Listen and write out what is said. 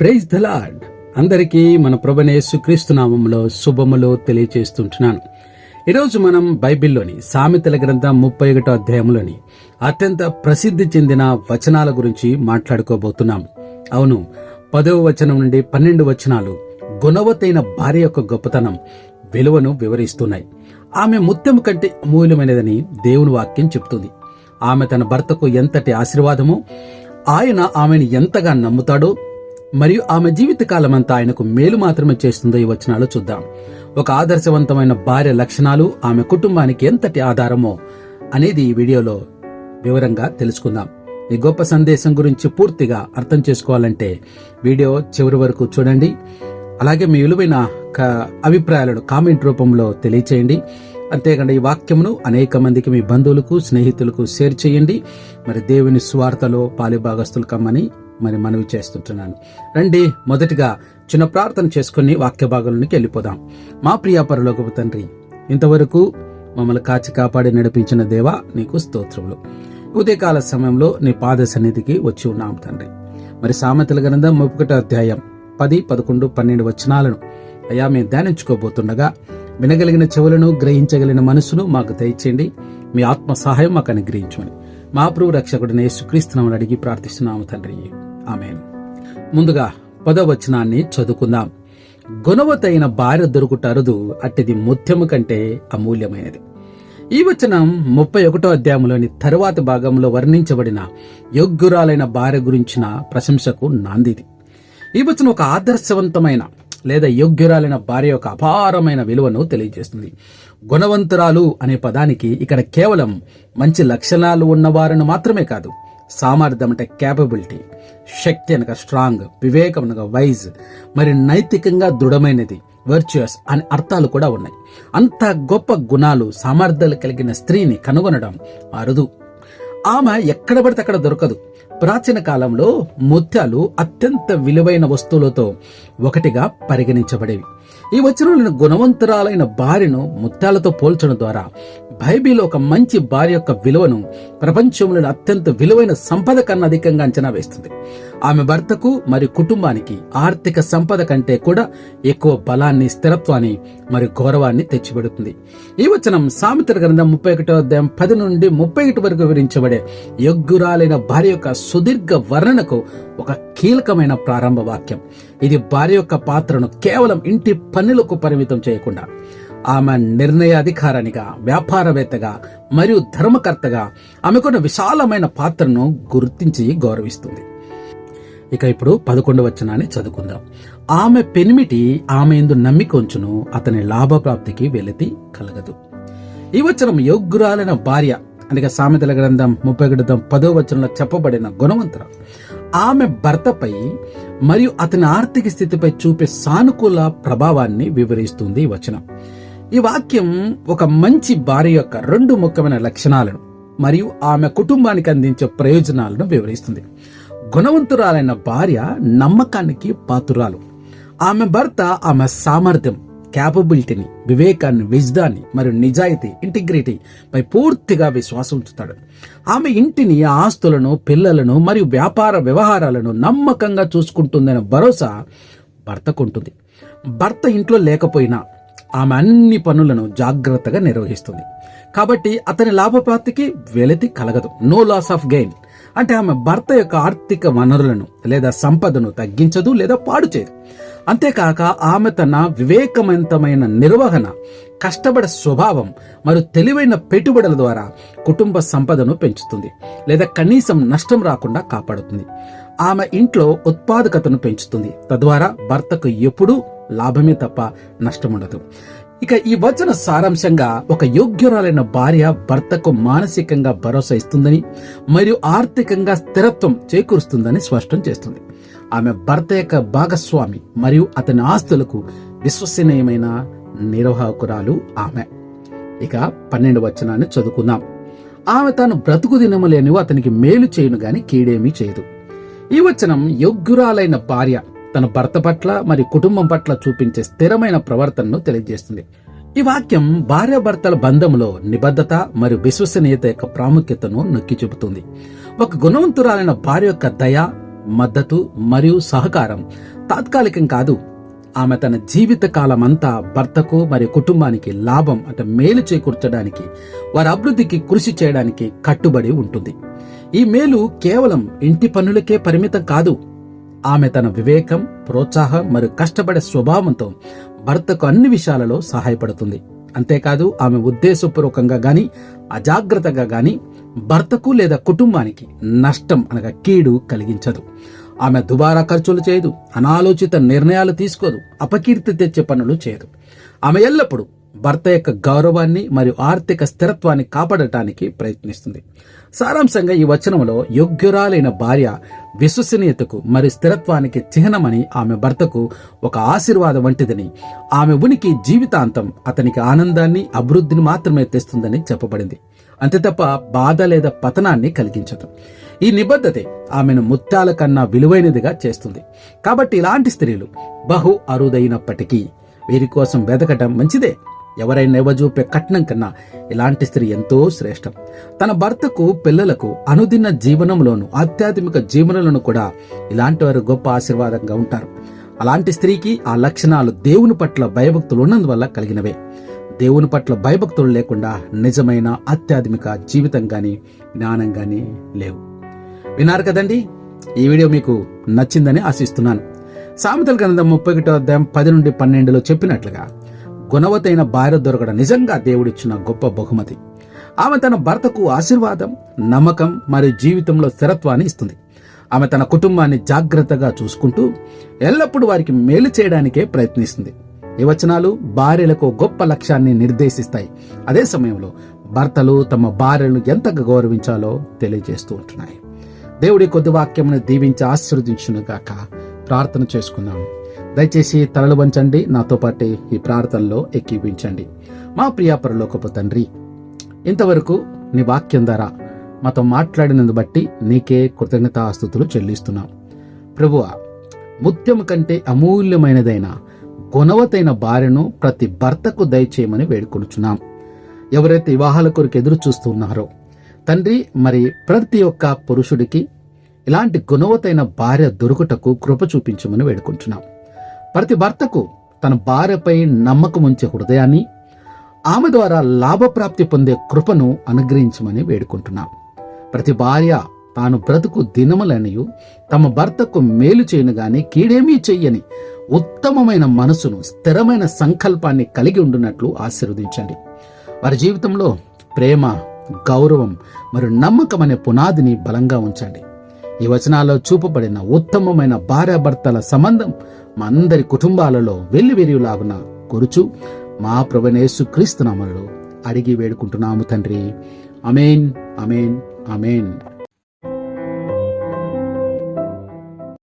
Praise the lord. అందరికీ మన ప్రభనేసు క్రీస్తునామంలో శుభములు తెలియచేస్తుంటున్నాను. ఈరోజు మనం బైబిల్లోని సామెతల గ్రంథం ముప్పై ఒకటో అధ్యాయంలోని అత్యంత ప్రసిద్ధి చెందిన వచనాల గురించి మాట్లాడుకోబోతున్నాం. అవును పదవ వచనం నుండి పన్నెండు వచనాలు గుణవతైన భార్య యొక్క గొప్పతనం విలువను వివరిస్తున్నాయి. ఆమె ముత్యం కంటే అమూల్యమైనదని దేవుని వాక్యం చెప్తుంది. ఆమె తన భర్తకు ఎంతటి ఆశీర్వాదమో ఆయన ఆమెను ఎంతగా నమ్ముతాడో మరియు ఆమె జీవితకాలమంతా ఆయనకు మేలు మాత్రమే చేస్తుందో ఈ వచనాలు చూద్దాం. ఒక ఆదర్శవంతమైన భార్య లక్షణాలు ఆమె కుటుంబానికి ఎంతటి ఆధారమో అనేది ఈ వీడియోలో వివరంగా తెలుసుకుందాం. ఈ గొప్ప సందేశం గురించి పూర్తిగా అర్థం చేసుకోవాలంటే వీడియో చివరి వరకు చూడండి. అలాగే మీ విలువైన అభిప్రాయాలను కామెంట్ రూపంలో తెలియచేయండి. అంతేకాండి ఈ వాక్యమును అనేక మందికి మీ బంధువులకు స్నేహితులకు షేర్ చేయండి. మరి దేవుని స్వార్థలో పాలిభాగస్తులు కమ్మని మరి మనవి చేస్తుంటున్నాను. రండి మొదటిగా చిన్న ప్రార్థన చేసుకుని వాక్య భాగంలోనికి వెళ్ళిపోదాం. మా ప్రియ తండ్రి ఇంతవరకు మమ్మల్ని కాచి కాపాడి నడిపించిన దేవా నీకు స్తోత్రములు. ఉదయకాల సమయంలో నీ పాద సన్నిధికి వచ్చి ఉన్నాం తండ్రి. మరి సామెతల గ్రంథం ముప్పటి అధ్యాయం పది పదకొండు పన్నెండు వచనాలను అయ్యా మేము ధ్యానించుకోబోతుండగా వినగలిగిన చెవులను గ్రహించగలిగిన మనసును మాకు దయచేయండి. మీ ఆత్మ సహాయం మాకు అనుగ్రహించమని మా ప్రభు రక్షకుడిని యేసుక్రీస్తునామని అడిగి ప్రార్థిస్తున్నాము తండ్రి. ఆమె ముందుగా పదవచనాన్ని చదువుకుందాం. గుణవతైన భార్య దొరుకుట అరుదు అట్టిది ముత్యము కంటే అమూల్యమైనది. ఈ వచనం ముప్పై ఒకటో అధ్యాయంలోని తరువాత భాగంలో వర్ణించబడిన యోగ్యురాలైన భార్య గురించిన ప్రశంసకు నాందిది ఈ వచనం ఒక ఆదర్శవంతమైన లేదా యోగ్యురాలైన భార్య యొక్క అపారమైన విలువను తెలియజేస్తుంది. గుణవంతురాలు అనే పదానికి ఇక్కడ కేవలం మంచి లక్షణాలు ఉన్నవారిని మాత్రమే కాదు సామర్థ్యం అంటే క్యాపబిలిటీ శక్తి అనగా స్ట్రాంగ్ వివేకం అనగా వైజ్ మరి నైతికంగా దృఢమైనది వర్చువస్ అనే అర్థాలు కూడా ఉన్నాయి. అంత గొప్ప గుణాలు సామర్థ్యాలు కలిగిన స్త్రీని కనుగొనడం అరుదు. ఆమె ఎక్కడ పడితే అక్కడ దొరకదు. ప్రాచీన కాలంలో ముత్యాలు అత్యంత విలువైన వస్తువులతో ఒకటిగా పరిగణించబడేవి. ఈ వచనంలోని గుణవంతురాలైన భార్యను ముత్యాలతో పోల్చడం ద్వారా బైబిల్ ఒక మంచి భార్య యొక్క విలువను ప్రపంచంలోని అత్యంత విలువైన సంపద కన్నా అధికంగా అంచనా వేస్తుంది. ఆమె భర్తకు మరియు కుటుంబానికి ఆర్థిక సంపద కంటే కూడా ఎక్కువ బలాన్ని స్థిరత్వాన్ని మరియు గౌరవాన్ని తెచ్చిపెడుతుంది. ఈ వచనం సామెతల గ్రంథం ముప్పై ఒకటో అధ్యాయం పది నుండి ముప్పై ఒకటి వరకు వివరించబడే యోగ్యురాలైన భార్య యొక్క సుదీర్ఘ వర్ణనకు ఒక కీలకమైన ప్రారంభ వాక్యం. ఇది భార్య యొక్క పాత్రను కేవలం ఇంటి పనులకు పరిమితం చేయకుండా ఆమె నిర్ణయాధికారినిగా వ్యాపారవేత్తగా మరియు ధర్మకర్తగా ఆమెకున్న విశాలమైన పాత్రను గుర్తించి గౌరవిస్తుంది. ఇక ఇప్పుడు పదకొండు వచనాన్ని చదువుకుందాం. ఆమె పెనిమిటి ఆమె ఎందు నమ్మికొంచును అతని లాభప్రాప్తికి వెలితి కలగదు. ఈ వచనం యోగ్యురాలైన భార్య అనగా సామెతల గ్రంథం ముప్పై గ్రంథం పదో వచనంలో చెప్పబడిన గుణవంతుర ఆమె భర్తపై మరియు అతని ఆర్థిక స్థితిపై చూపే సానుకూల ప్రభావాన్ని వివరిస్తుంది ఈ వచనం. ఈ వాక్యం ఒక మంచి భార్య యొక్క రెండు ముఖ్యమైన లక్షణాలను మరియు ఆమె కుటుంబానికి అందించే ప్రయోజనాలను వివరిస్తుంది. గుణవంతురాలైన భార్య నమ్మకానికి పాతురాలు ఆమె భర్త ఆమె సామర్థ్యం క్యాపబిలిటీని వివేకాన్ని విజ్దాన్ని మరియు నిజాయితీ ఇంటిగ్రిటీ పై పూర్తిగా విశ్వాసం ఉంచుతాడు. ఆమె ఇంటిని ఆస్తులను పిల్లలను మరియు వ్యాపార వ్యవహారాలను నమ్మకంగా చూసుకుంటుందనే భరోసా భర్తకుంటుంది భర్త ఇంట్లో లేకపోయినా ఆమె అన్ని పనులను జాగ్రత్తగా నిర్వహిస్తుంది. కాబట్టి అతని లాభప్రాప్తికి వెలితి కలగదు. నో లాస్ ఆఫ్ గెయిన్ అంటే ఆమె భర్త యొక్క ఆర్థిక వనరులను లేదా సంపదను తగ్గించదు లేదా పాడు చేయదు. అంతేకాక ఆమె తన వివేకవంతమైన నిర్వహణ కష్టపడే స్వభావం మరియు తెలివైన పెట్టుబడుల ద్వారా కుటుంబ సంపదను పెంచుతుంది లేదా కనీసం నష్టం రాకుండా కాపాడుతుంది. ఆమె ఇంట్లో ఉత్పాదకతను పెంచుతుంది. తద్వారా భర్తకు ఎప్పుడూ లాభమే తప్ప నష్టం ఉండదు ఇక ఈ వచన సారాంశంగా ఒక యోగ్యురాలైన భార్య భర్తకు మానసికంగా భరోసా ఇస్తుందని మరియు ఆర్థికంగా స్థిరత్వం చేకూరుస్తుందని స్పష్టం చేస్తుంది. ఆమె భర్త యొక్క భాగస్వామి మరియు అతని ఆస్తులకు విశ్వసనీయమైన నిర్వాహకురాలు ఆమె. ఇక పన్నెండు వచనాన్ని చదువుకుందాం. ఆమె తాను బ్రతుకు దినములేనివు అతనికి మేలు చేయను గాని కీడేమీ చేయదు. ఈ వచనం యోగ్యురాలైన భార్య తన భర్త పట్ల మరియు కుటుంబం పట్ల చూపించే స్థిరమైన ప్రవర్తనను తెలియజేస్తుంది. ఈ వాక్యం భార్యాభర్తల బంధంలో నిబద్ధత మరియు విశ్వసనీయత యొక్క ప్రాముఖ్యతను నొక్కి చూపుతుంది. ఒక గుణవంతురాలైన భార్య యొక్క దయ మద్దతు మరియు సహకారం తాత్కాలికం కాదు. ఆమె తన జీవిత కాలమంతా భర్తకు మరియు కుటుంబానికి లాభం అంటే మేలు చేకూర్చడానికి వారి అభివృద్ధికి కృషి చేయడానికి కట్టుబడి ఉంటుంది. ఈ మేలు కేవలం ఇంటి పనులకే పరిమితం కాదు ఆమె తన వివేకం ప్రోత్సాహం మరియు కష్టపడే స్వభావంతో భర్తకు అన్ని విషయాలలో సహాయపడుతుంది. అంతేకాదు ఆమె ఉద్దేశపూర్వకంగా గాని అజాగ్రత్తగా గాని భర్తకు లేదా కుటుంబానికి నష్టం అనగా కీడు కలిగించదు. ఆమె దుబారా ఖర్చులు చేయదు అనాలోచిత నిర్ణయాలు తీసుకోదు అపకీర్తి తెచ్చే పనులు చేయదు. ఆమె ఎల్లప్పుడూ భర్త యొక్క గౌరవాన్ని మరియు ఆర్థిక స్థిరత్వాన్ని కాపాడటానికి ప్రయత్నిస్తుంది. సారాంశంగా ఈ వచనంలో యోగ్యురాలైన భార్య విశ్వసనీయతకు మరియు స్థిరత్వానికి చిహ్నమని ఆమె భర్తకు ఒక ఆశీర్వాదం వంటిదని ఆమె ఉనికి జీవితాంతం అతనికి ఆనందాన్ని అభివృద్ధిని మాత్రమే తెస్తుందని చెప్పబడింది. అంతే తప్ప బాధ లేదా పతనాన్ని కలిగించదు. ఈ నిబద్ధతే ఆమెను ముత్యాల కన్నా విలువైనదిగా చేస్తుంది. కాబట్టి ఇలాంటి స్త్రీలు బహు అరుదైనప్పటికీ వీరి కోసం వెతకటం మంచిదే. ఎవరైనా ఇవ్వజూపే కట్నం కన్నా ఇలాంటి స్త్రీ ఎంతో శ్రేష్టం. తన భర్తకు పిల్లలకు అనుదిన జీవనంలోను ఆధ్యాత్మిక జీవనంలోను కూడా ఇలాంటి వారు గొప్ప ఆశీర్వాదంగా ఉంటారు. అలాంటి స్త్రీకి ఆ లక్షణాలు దేవుని పట్ల భయభక్తులు ఉన్నందువల్ల కలిగినవే. దేవుని పట్ల భయభక్తులు లేకుండా నిజమైన ఆధ్యాత్మిక జీవితం కానీ జ్ఞానం కానీ లేవు. విన్నారు కదండి? ఈ వీడియో మీకు నచ్చిందని ఆశిస్తున్నాను. సామెతల గ్రంథం ముప్పై ఒకటో అధ్యాయం పది నుండి పన్నెండులో చెప్పినట్లుగా గుణవతైన భార్య దొరకడం నిజంగా దేవుడిచ్చిన గొప్ప బహుమతి. ఆమె తన భర్తకు ఆశీర్వాదం నమ్మకం మరియు జీవితంలో స్థిరత్వాన్ని ఇస్తుంది. ఆమె తన కుటుంబాన్ని జాగ్రత్తగా చూసుకుంటూ ఎల్లప్పుడూ వారికి మేలు చేయడానికే ప్రయత్నిస్తుంది. ఈ వచనాలు భార్యలకు గొప్ప లక్ష్యాన్ని నిర్దేశిస్తాయి. అదే సమయంలో భర్తలు తమ భార్యలను ఎంతగా గౌరవించాలో తెలియజేస్తూ ఉంటున్నాయి. దేవుడి కొద్ది వాక్యమును దీవించి ఆశీర్వదించునుగాక. ప్రార్థన చేసుకుందాం. దయచేసి తలలు వంచండి. నాతో పాటే ఈ ప్రార్థనలో ఎక్కిపించండి మా ప్రియ పరలోకపు తండ్రి ఇంతవరకు నీ వాక్యం ద్వారా మాతో మాట్లాడినందు బట్టి నీకే కృతజ్ఞతాస్తుతులు చెల్లిస్తున్నాం. ప్రభువ ముత్యం కంటే అమూల్యమైనదైన గుణవతైన భార్యను ప్రతి భర్తకు దయచేయమని వేడుకొనుచున్నాం. ఎవరైతే వివాహాల కొరకు ఎదురు చూస్తున్నారో తండ్రి మరి ప్రతి ఒక్క పురుషుడికి ఇలాంటి గుణవతైన భార్య దొరుకుటకు కృప చూపించమని వేడుకుంటున్నాం ప్రతి భర్తకు తన భార్యపై నమ్మకం ఉంచే హృదయాన్ని ఆమె ద్వారా లాభప్రాప్తి పొందే కృపను అనుగ్రహించమని వేడుకుంటున్నాం. ప్రతి భార్య తాను బ్రతుకు దినములనియు తమ భర్తకు మేలు చేయను గాని కీడేమీ చెయ్యని ఉత్తమమైన మనసును స్థిరమైన సంకల్పాన్ని కలిగి ఉండునట్లు ఆశీర్వదించండి. వారి జీవితంలో ప్రేమ గౌరవం మరియు నమ్మకం అనే పునాదిని బలంగా ఉంచండి. ఈ వచనాల్లో చూపబడిన ఉత్తమమైన భార్యాభర్తల సంబంధం మా అందరి కుటుంబాలలో వెల్లివిరియులాగున కొరుచు. మా ప్రభునేసు క్రీస్తునామలో అడిగి వేడుకుంటున్నాము తండ్రి. అమేన్ అమేన్ అమేన్